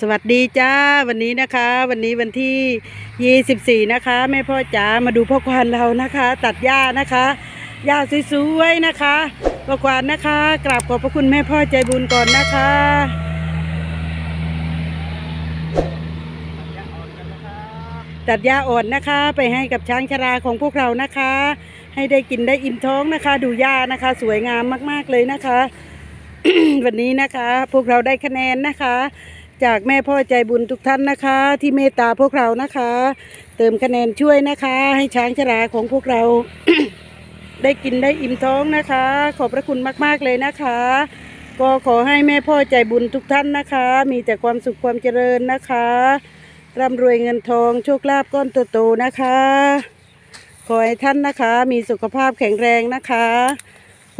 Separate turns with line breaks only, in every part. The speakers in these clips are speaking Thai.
สวัสดีจ้าวันนี้นะคะ วันนี้วันที่ 24 นะคะแม่พ่อจ๋ามาดูพ่อควานเรานะคะ ตัดหญ้านะคะหญ้าสวยๆนะคะพ่อควานนะคะ กราบขอบพระคุณแม่พ่อใจบุญก่อนนะคะตัดหญ้าอ่อนนะคะ ไปให้กับช้างชราของพวกเรานะคะ ให้ได้กินได้อิ่มท้องนะคะ ดูหญ้านะคะ สวยงามมากๆเลยนะคะ วันนี้นะคะ พวกเราได้คะแนนนะคะ จากแม่พ่อใจบุญทุกท่านนะคะ ที่เมตตาพวกเรานะคะ เติมคะแนนช่วยนะคะ ให้ช้างชราของพวกเรา ได้กินได้อิ่มท้องนะคะ ขอบพระคุณมาก ๆ เลยนะคะ ก็ขอให้แม่พ่อใจบุญทุกท่านนะคะ มีแต่ความสุขความเจริญนะคะร่ำรวยเงินทองโชคลาภก้อนโตๆนะคะ ขอให้ท่านนะคะ มีสุขภาพแข็งแรงนะคะ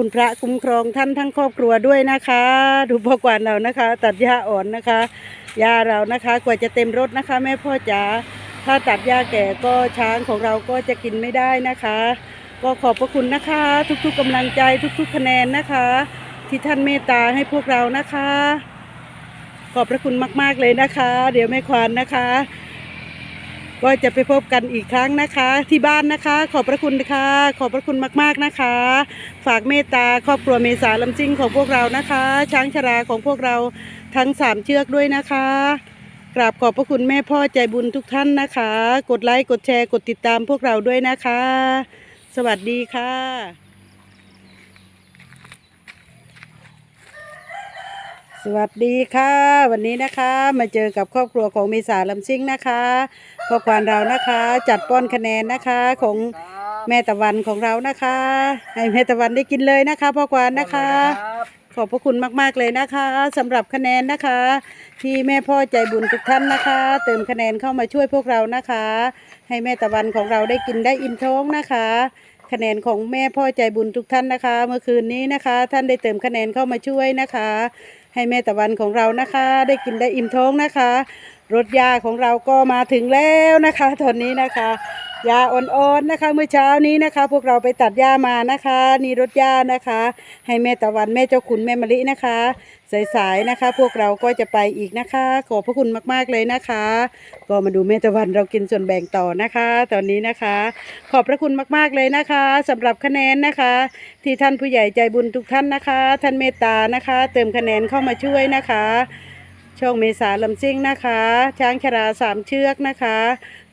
คุณพระคุ้มครองท่านทั้งครอบครัวด้วยนะคะ ดูพ่อกวานเรานะคะ ตัดหญ้าอ่อนนะคะหญ้าเรานะคะกว่าจะเต็มรถนะคะ แม่พ่อจ๋าถ้าตัดหญ้าแก่ก็ช้างของเราก็จะกินไม่ได้นะคะ ก็ขอบพระคุณนะคะ ทุกๆกำลังใจทุกๆคะแนนนะคะ ที่ท่านเมตตาให้พวกเรานะคะ ขอบพระคุณมาก ๆเลยนะคะ เดี๋ยวแม่ควานนะคะ ก็จะไปพบกันอีกครั้งนะคะ ที่บ้านนะคะ ขอบพระคุณค่ะขอบพระคุณมากๆนะคะ ฝากเมตตาครอบครัวเมษาลำซิ่งของพวกเรานะคะ ช้างชราของพวกเราทั้งสามเชือกด้วยนะคะกราบขอบพระคุณแม่พ่อใจบุญทุกท่านนะคะ กดไลค์กดแชร์กดติดตามพวกเราด้วยนะคะ สวัสดีค่ะ สวัสดีค่ะ วันนี้นะคะมาเจอกับครอบครัวของเมษาลำซิ่งนะคะพ่อควานเรานะคะ จัดป้อนคะแนนนะคะของแม่ตะวันของเรานะคะ ให้แม่ตะวันได้กินเลยนะคะพ่อควานนะคะ ขอบพระคุณมากๆเลยนะคะสำหรับคะแนนนะคะ ที่แม่พ่อใจบุญทุกท่านนะคะ เติมคะแนนเข้ามาช่วยพวกเรานะคะ ให้แม่ตะวันของเราได้กินได้อิ่มท้องนะคะ คะแนนของแม่พ่อใจบุญทุกท่านนะคะ เมื่อคืนนี้นะคะ ท่านได้เติมคะแนนเข้ามาช่วยนะคะ ให้แม่ตะวันของเรานะคะ ได้กินได้อิ่มท้องนะคะ รถยาของเราก็มาถึงแล้วนะคะ ตอนนี้นะคะ ยาอ่อนๆนะคะ เมื่อเช้านี้นะคะ พวกเราไปตัดหญ้ามานะคะ นี่รถยานะคะ ให้แม่ตะวันแม่เจ้าขุนแม่มะลินะคะสายๆนะคะ พวกเราก็จะไปอีกนะคะ ขอบพระคุณมากๆเลยนะคะ ก็มาดูแม่ตะวันเรากินส่วนแบ่งต่อนะคะ ตอนนี้นะคะ ขอบพระคุณมากๆเลยนะคะสำหรับคะแนนนะคะ ที่ท่านผู้ใหญ่ใจบุญทุกท่านนะคะ ท่านเมตตานะคะ เติมคะแนนเข้ามาช่วยนะคะช่องเมษาลำซิ่งนะคะ ช้างชราสามเชือกนะคะ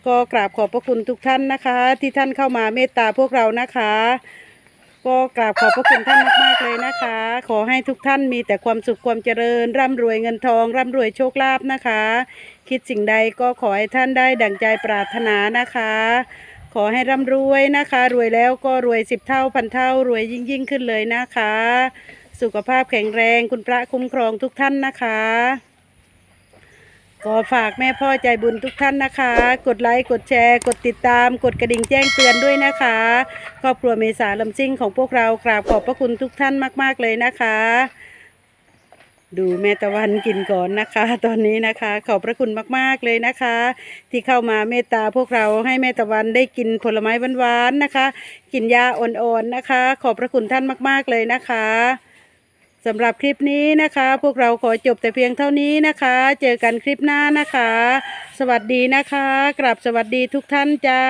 ก็กราบขอบพระคุณทุกท่านนะคะ ที่ท่านเข้ามาเมตตาพวกเรานะคะ ก็กราบขอบพระคุณท่านมากๆเลยนะคะ ขอให้ทุกท่านมีแต่ความสุขความเจริญ ร่ำรวยเงินทอง ร่ำรวยโชคลาภนะคะ คิดสิ่งใดก็ขอให้ท่านได้ดั่งใจปรารถนานะคะ ขอให้ร่ำรวยนะคะ รวยแล้วก็รวยสิบเท่าพันเท่ารวยยิ่งยิ่งขึ้นเลยนะคะ สุขภาพแข็งแรงคุณพระคุ้มครองทุกท่านนะคะ ก็ฝากแม่พ่อใจบุญทุกท่านนะคะ กดไลค์ กดแชร์ กดติดตาม กดกระดิ่งแจ้งเตือนด้วยนะคะ ครอบครัวเมษาลำซิ่งของพวกเรากราบขอบพระคุณทุกท่านมาก ๆ เลยนะคะ ดูแม่ตะวันกินก่อนนะคะ ตอนนี้นะคะ ขอบพระคุณมาก ๆ เลยนะคะ ที่เข้ามาเมตตาพวกเราให้แม่ตะวันได้กินผลไม้หวานๆนะคะ กินยาอ่อนๆนะคะ ขอบพระคุณท่านมาก ๆ เลยนะคะ สำหรับคลิปนี้นะคะ พวกเราขอจบแต่เพียงเท่านี้นะคะ เจอกันคลิปหน้านะคะ สวัสดีนะคะ กลับสวัสดีทุกท่านจ้า